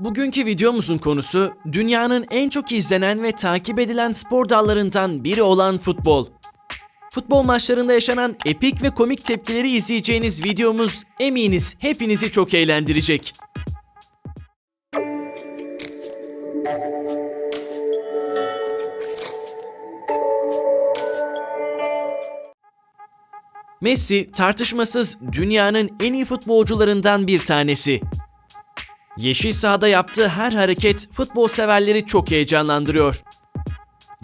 Bugünkü videomuzun konusu dünyanın en çok izlenen ve takip edilen spor dallarından biri olan futbol. Futbol maçlarında yaşanan epik ve komik tepkileri izleyeceğiniz videomuz eminiz hepinizi çok eğlendirecek. Messi tartışmasız dünyanın en iyi futbolcularından bir tanesi. Yeşil sahada yaptığı her hareket futbol severleri çok heyecanlandırıyor.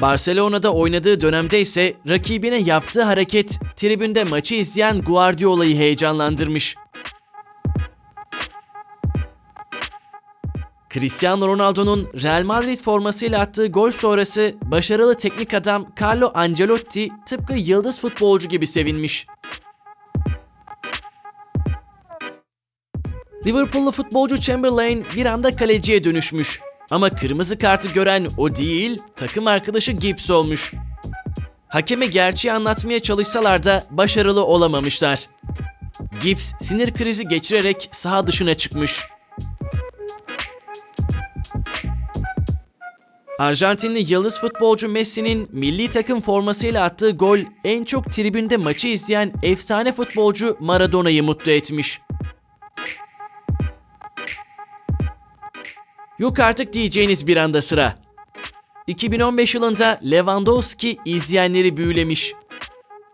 Barcelona'da oynadığı dönemde ise rakibine yaptığı hareket tribünde maçı izleyen Guardiola'yı heyecanlandırmış. Cristiano Ronaldo'nun Real Madrid formasıyla attığı gol sonrası başarılı teknik adam Carlo Ancelotti tıpkı yıldız futbolcu gibi sevinmiş. Liverpool'lu futbolcu Chamberlain bir anda kaleciye dönüşmüş. Ama kırmızı kartı gören o değil, takım arkadaşı Gibbs olmuş. Hakeme gerçeği anlatmaya çalışsalar da başarılı olamamışlar. Gibbs sinir krizi geçirerek saha dışına çıkmış. Arjantinli yıldız futbolcu Messi'nin milli takım formasıyla attığı gol en çok tribünde maçı izleyen efsane futbolcu Maradona'yı mutlu etmiş. Yok artık diyeceğiniz bir anda sıra. 2015 yılında Lewandowski izleyenleri büyülemiş.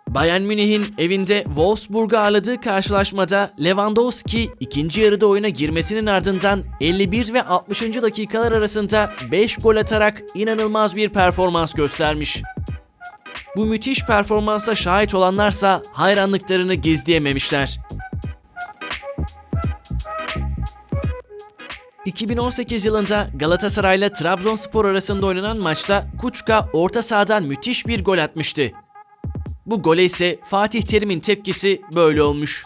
Bayern Münih'in evinde Wolfsburg'u ağırladığı karşılaşmada Lewandowski ikinci yarıda oyuna girmesinin ardından 51 ve 60. dakikalar arasında 5 gol atarak inanılmaz bir performans göstermiş. Bu müthiş performansa şahit olanlarsa hayranlıklarını gizleyememişler. 2018 yılında Galatasaray'la Trabzonspor arasında oynanan maçta Kuçka orta sahadan müthiş bir gol atmıştı. Bu gole ise Fatih Terim'in tepkisi böyle olmuş.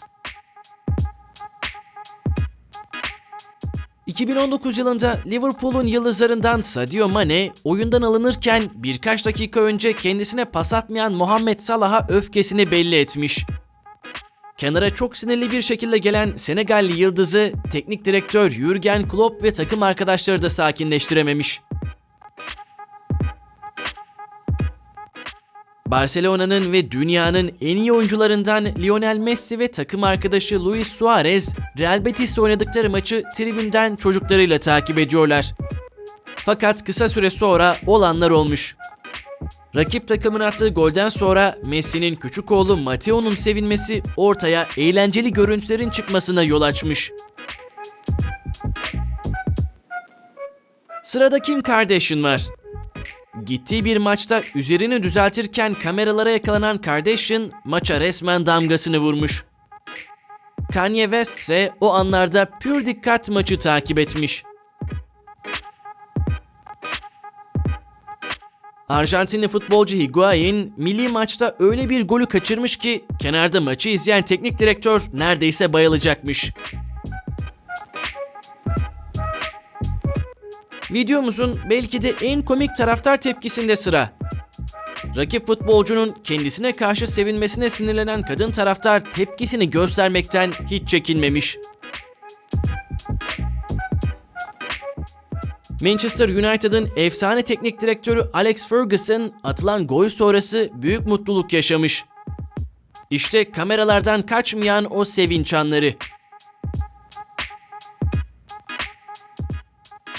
2019 yılında Liverpool'un yıldızlarından Sadio Mane oyundan alınırken birkaç dakika önce kendisine pas atmayan Muhammed Salah'a öfkesini belli etmiş. Kenara çok sinirli bir şekilde gelen Senegalli yıldızı teknik direktör Jurgen Klopp ve takım arkadaşları da sakinleştirememiş. Barcelona'nın ve dünyanın en iyi oyuncularından Lionel Messi ve takım arkadaşı Luis Suarez, Real Betis'le oynadıkları maçı tribünden çocuklarıyla takip ediyorlar. Fakat kısa süre sonra olanlar olmuş. Rakip takımın attığı golden sonra Messi'nin küçük oğlu Mateo'nun sevinmesi ortaya eğlenceli görüntülerin çıkmasına yol açmış. Sırada Kim Kardashian var. Gittiği bir maçta üzerini düzeltirken kameralara yakalanan Kardashian maça resmen damgasını vurmuş. Kanye West ise o anlarda pür dikkat maçı takip etmiş. Arjantinli futbolcu Higuain milli maçta öyle bir golü kaçırmış ki kenarda maçı izleyen teknik direktör neredeyse bayılacakmış. Videomuzun belki de en komik taraftar tepkisinde sıra. Rakip futbolcunun kendisine karşı sevinmesine sinirlenen kadın taraftar tepkisini göstermekten hiç çekinmemiş. Manchester United'ın efsane teknik direktörü Alex Ferguson atılan gol sonrası büyük mutluluk yaşamış. İşte kameralardan kaçmayan o sevinç anları.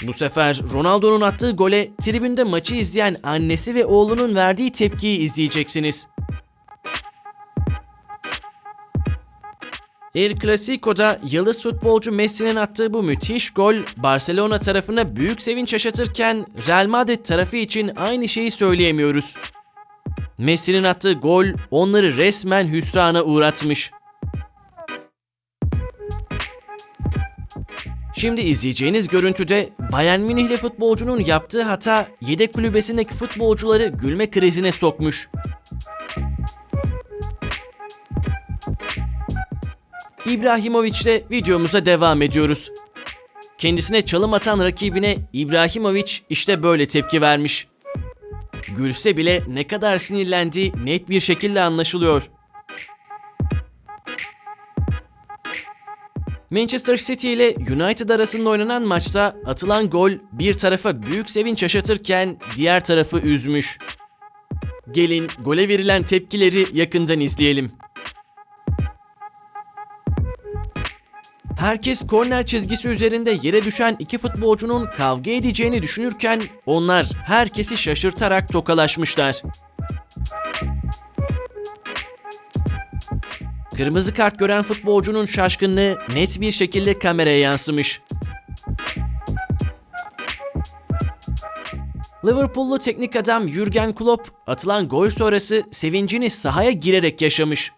Bu sefer Ronaldo'nun attığı gole tribünde maçı izleyen annesi ve oğlunun verdiği tepkiyi izleyeceksiniz. El Clasico'da yıldız futbolcu Messi'nin attığı bu müthiş gol Barcelona tarafına büyük sevinç yaşatırken Real Madrid tarafı için aynı şeyi söyleyemiyoruz. Messi'nin attığı gol onları resmen hüsrana uğratmış. Şimdi izleyeceğiniz görüntüde Bayern Münihli futbolcunun yaptığı hata yedek kulübesindeki futbolcuları gülme krizine sokmuş. İbrahimovic'le videomuza devam ediyoruz. Kendisine çalım atan rakibine İbrahimovic işte böyle tepki vermiş. Gülse bile ne kadar sinirlendiği net bir şekilde anlaşılıyor. Manchester City ile United arasında oynanan maçta atılan gol bir tarafa büyük sevinç yaşatırken diğer tarafı üzmüş. Gelin gole verilen tepkileri yakından izleyelim. Herkes korner çizgisi üzerinde yere düşen iki futbolcunun kavga edeceğini düşünürken onlar herkesi şaşırtarak tokalaşmışlar. Kırmızı kart gören futbolcunun şaşkınlığı net bir şekilde kameraya yansımış. Liverpool'lu teknik adam Jurgen Klopp atılan gol sonrası sevincini sahaya girerek yaşamış.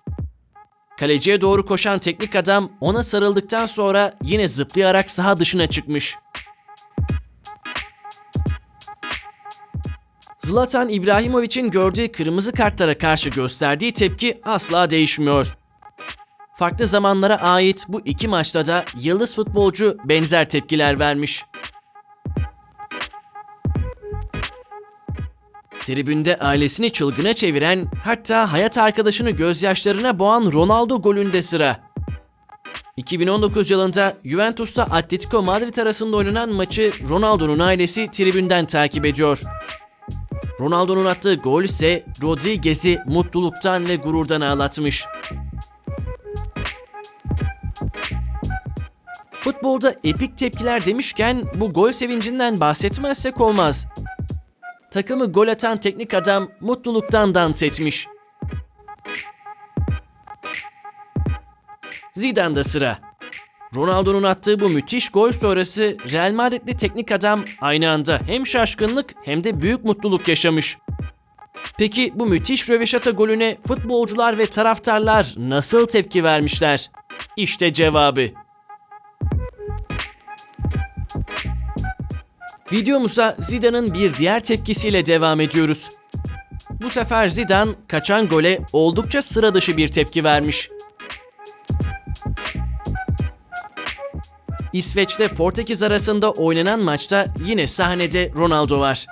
Kaleciye doğru koşan teknik adam ona sarıldıktan sonra yine zıplayarak saha dışına çıkmış. Zlatan İbrahimovic'in gördüğü kırmızı kartlara karşı gösterdiği tepki asla değişmiyor. Farklı zamanlara ait bu iki maçta da yıldız futbolcu benzer tepkiler vermiş. Tribünde ailesini çılgına çeviren, hatta hayat arkadaşını gözyaşlarına boğan Ronaldo golünde sıra. 2019 yılında Juventus'ta Atletico Madrid arasında oynanan maçı Ronaldo'nun ailesi tribünden takip ediyor. Ronaldo'nun attığı gol ise Rodriguez'i mutluluktan ve gururdan ağlatmış. Futbolda epik tepkiler demişken bu gol sevincinden bahsetmezsek olmaz. Takımı gol atan teknik adam mutluluktan dans etmiş. Zidane'da sıra. Ronaldo'nun attığı bu müthiş gol sonrası Real Madridli teknik adam aynı anda hem şaşkınlık hem de büyük mutluluk yaşamış. Peki bu müthiş röveşata golüne futbolcular ve taraftarlar nasıl tepki vermişler? İşte cevabı. Videomuza Zidane'ın bir diğer tepkisiyle devam ediyoruz. Bu sefer Zidane kaçan gole oldukça sıra dışı bir tepki vermiş. İsveç'te Portekiz arasında oynanan maçta yine sahnede Ronaldo var.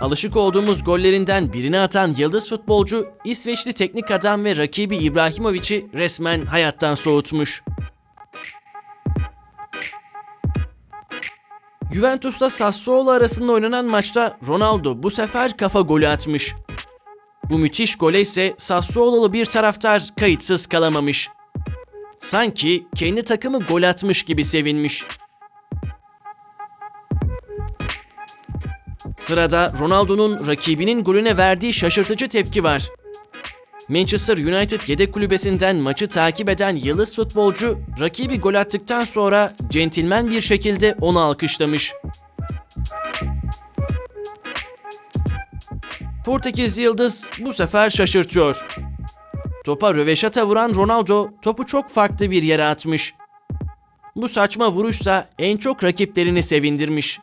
Alışık olduğumuz gollerinden birini atan yıldız futbolcu İsveçli teknik adam ve rakibi İbrahimovic'i resmen hayattan soğutmuş. Juventus'ta Sassuolo arasında oynanan maçta Ronaldo bu sefer kafa golü atmış. Bu müthiş gole ise Sassuolo'lu bir taraftar kayıtsız kalamamış. Sanki kendi takımı gol atmış gibi sevinmiş. Sırada Ronaldo'nun rakibinin golüne verdiği şaşırtıcı tepki var. Manchester United yedek kulübesinden maçı takip eden yıldız futbolcu rakibi gol attıktan sonra centilmen bir şekilde onu alkışlamış. Portekiz yıldız bu sefer şaşırtıyor. Topa röveşata vuran Ronaldo topu çok farklı bir yere atmış. Bu saçma vuruşsa en çok rakiplerini sevindirmiş.